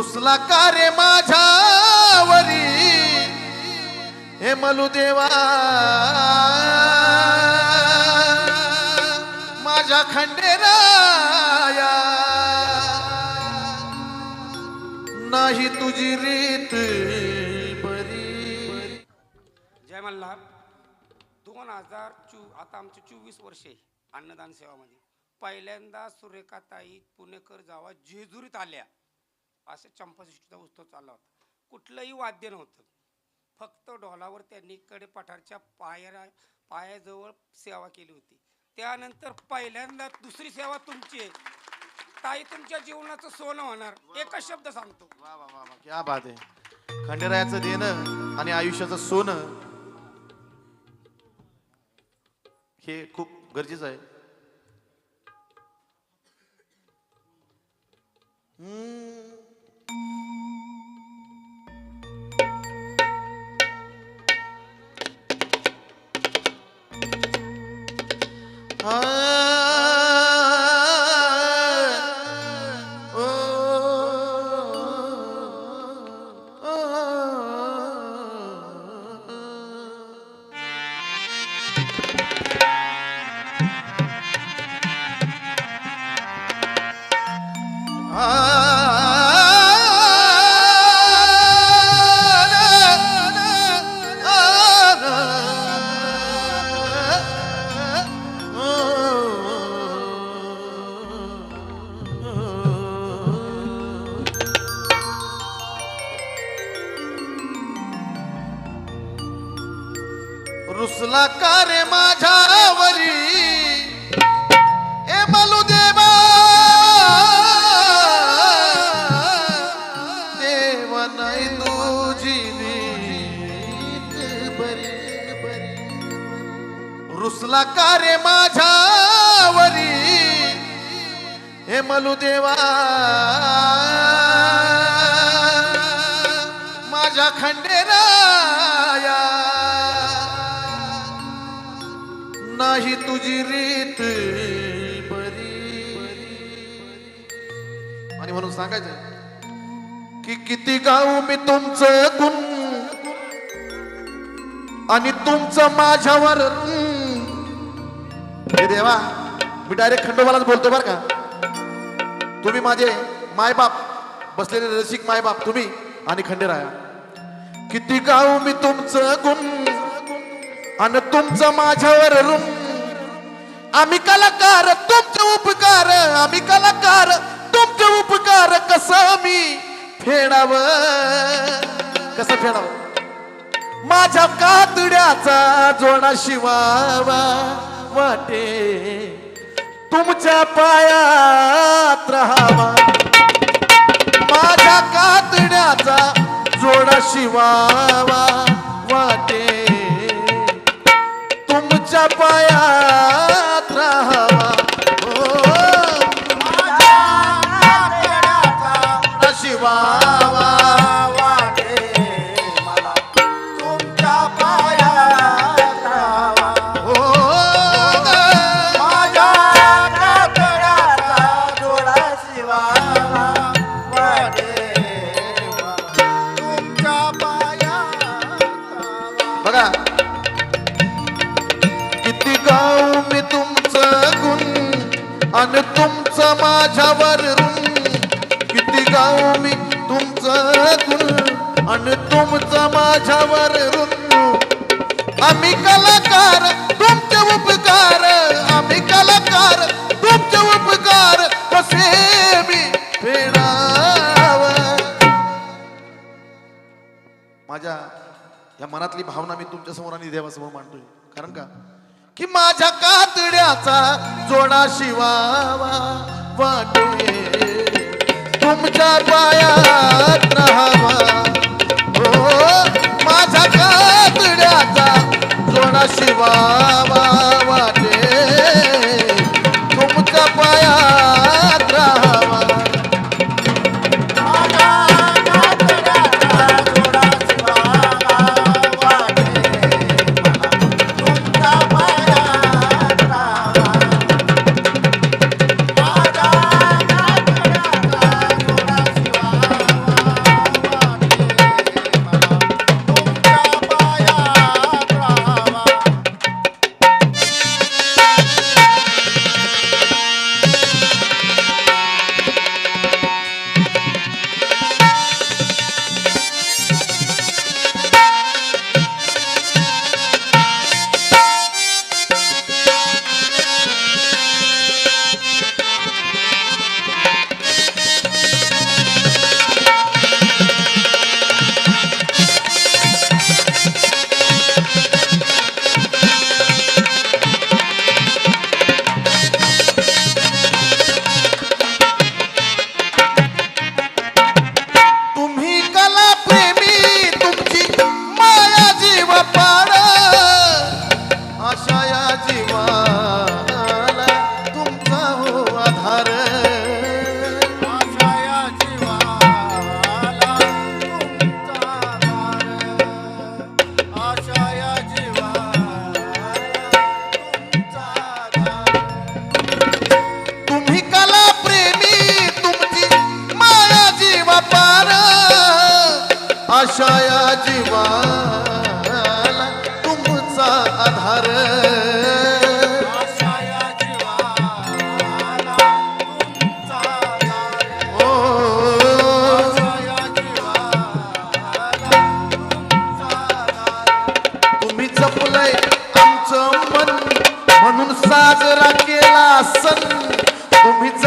रुसला का रे माझ्यावरी? हे मलुदेवा माझ्या खंडेराया नाही तुझी रीत बरी. जय मल्हार. दोन हजार चू आता आमचे चोवीस वर्षे अन्नदान सेवामध्ये. पहिल्यांदा सुरेखाताई पुणेकर जावा जेजुरीत आल्या. असे चंपाषष्ठीचा उत्सव चालला होता. कुठलंही वाद्य नव्हतं. फक्त ढोलावर त्यांनी कडे पठारच्या पाया पायाजवळ सेवा केली होती. त्यानंतर पहिल्यांदा दुसरी सेवा तुमची आहे. ताई तुमच्या जीवनाचं सोनं होणार. एकच शब्द सांगतो. वा वा वा वा, क्या बात आहे. खंडेरायाचं देणं आणि आयुष्याचं सोनं हे खूप गरजेचं आहे. रुसला का रे माझ्यावरी ए मलुदेवा देव नाही तुझी बरी रुसला का रे माझ्यावरी हे मलुदेवा माझ्या खंड तुझी रीत बरी. आणि म्हणून सांगायचं की किती गाऊ मी तुमचं गुण आणि तुमचं माझ्यावर हे देवा मी डायरेक्ट खंडोबालाच बोलतो बर का. तुम्ही माझे मायबाप बसलेले रसिक मायबाप तुम्ही आणि खंडेराया. किती गाऊ मी तुमचं गुण आणि तुमचं माझ्यावर रुम आम्ही कलाकार तुमचे उपकार आम्ही कलाकार तुमचे उपकार कसं मी फेडाव? कसं फेडाव? माझ्या कातड्याचा जोडा शिवावा वाटे. तुमच्या पायात राहावा. माझ्या कातड्याचा जोडा शिवावा वाटे. तुमच्या पाया बघा. किती गाऊ मी तुमचं गुण आणि तुमचं माझ्यावर ऋण किती गाऊ मी तुमचं गुण आणि तुमचं माझ्यावर ऋण आम्ही कलाकार तुमचे उपकार. आम्ही कलाकार तुमचे उपकार. कसे मनातली भावना मी तुमच्यासमोर आणि देवासमोर मांडतोय. कारण का? की माझ्या कातड्याचा जोडा शिवावा वाटे. तुमच्या पायात राहावा. हो माझ्या कातड्याचा जोडा शिवावा वाटे.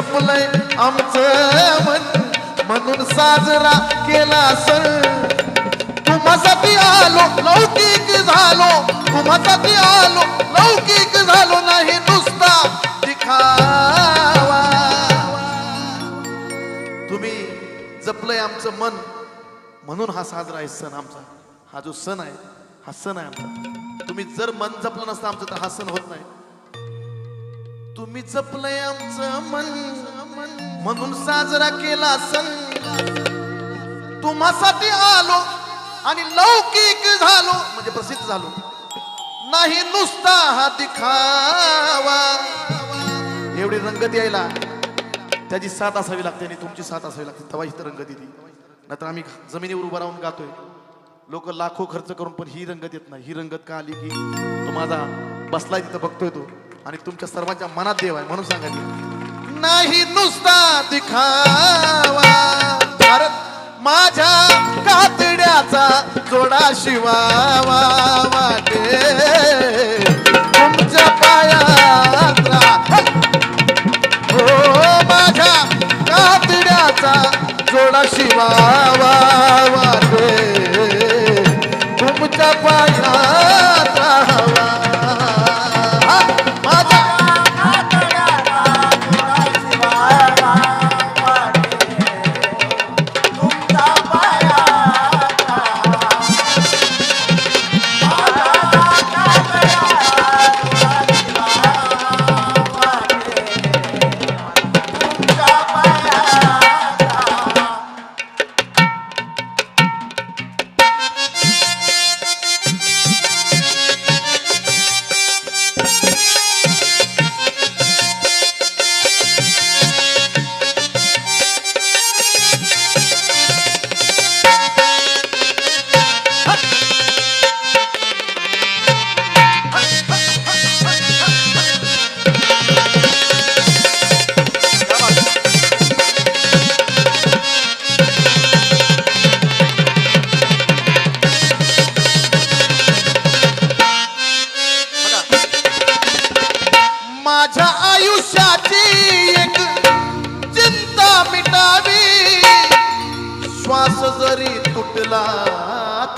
जपलंय आमचं मन. म्हणून साजरा केला सण. तुम्हासाठी आलो लौकिक झालो. तुम्हासाठी आलो लौकिक झालो नाही नुसता दिखावा. तुम्ही जपलंय आमचं मन. म्हणून हा साजरा आहे सण आमचा. हा जो सण आहे हा सण आहे आमचा. तुम्ही जर मन जपलं नसतं आमचं तर हा सण होत नाही. तुम्ही जपलंय आमचं मन म्हणून साजरा केला सण तुम्हासाठी आलो आणि लौकिक झालो. म्हणजे प्रसिद्ध झालो. नाही नुसता हा दिखावा. एवढी रंगत यायला. त्याची साथ असावी लागते आणि तुमची साथ असावी लागते. तेव्हा ही रंगत येते. नाहीतर आम्ही जमिनीवर उभं राहून गातोय. लोक लाखो खर्च करून पण ही रंगत येत नाही. ही रंगत का आली की तो माझा बसलाय तिथं बघतोय तो. आणि तुमच्या सर्वांच्या मनात देव आहे म्हणून सांगायचं. नाही नुसता दिखावा. कारण माझ्या कातड्याचा जोडा शिवावा वाटे. तुमच्या पाया हो माझ्या कातड्याचा जोडा शिवावा वाटे.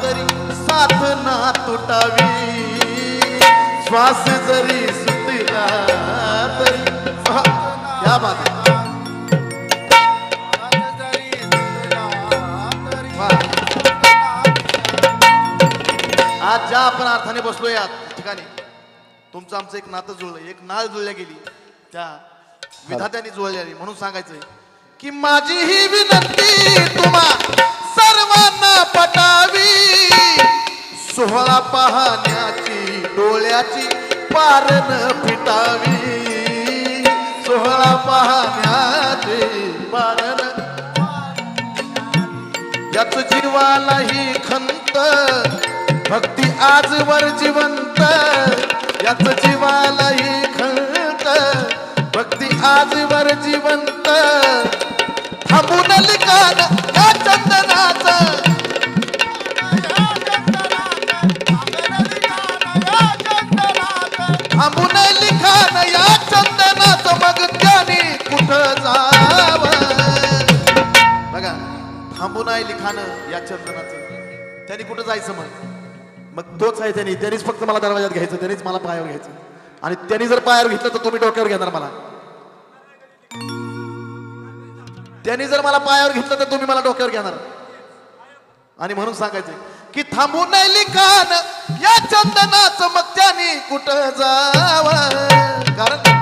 तरी साथ ना तुटावी. श्वास जरी सुटला तरी हा, या बात आज ज्या आपण अर्थाने बसलो या ठिकाणी तुमचं आमचं एक नातं जुळलं एक नाळ जुळल्या गेली. त्या विधात्याने जुळल्या म्हणून सांगायचंय की माझी ही विनंती तुम्हा सोहळा पाहण्याची डोळ्याची पारण फिटावी. सोहळा पाहण्याची पारण याच जीवालाही खंत भक्ती आजवर जिवंत. याच जीवालाही खंत भक्ती आजवर जिवंत. थांबून लिखाण बघा थांबून आहे लिखाणं या चंदनाचं. त्यांनी कुठं जायचं मग? मग तोच आहे त्यांनी. त्यांनीच फक्त मला दरवाजात घ्यायचं त्यांनीच मला पायावर घ्यायचं. आणि त्यांनी जर पायावर घेतलं तर तुम्ही डोक्यावर घेणार मला. त्यांनी जर मला पायावर घेतलं तर तुम्ही मला डोक्यावर घेणार. आणि म्हणून सांगायचं की थांबून नाही लिखाण. या चंदनाचं मग त्यांनी कुठं जावं? कारण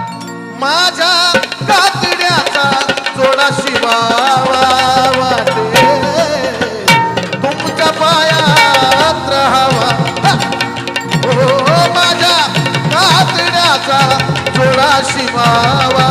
माझ्या कातड्याचा जोडा शिवावा वाटे. तुमच्या पायात राहावा. हो. माझ्या कातड्याचा जोडा शिवावा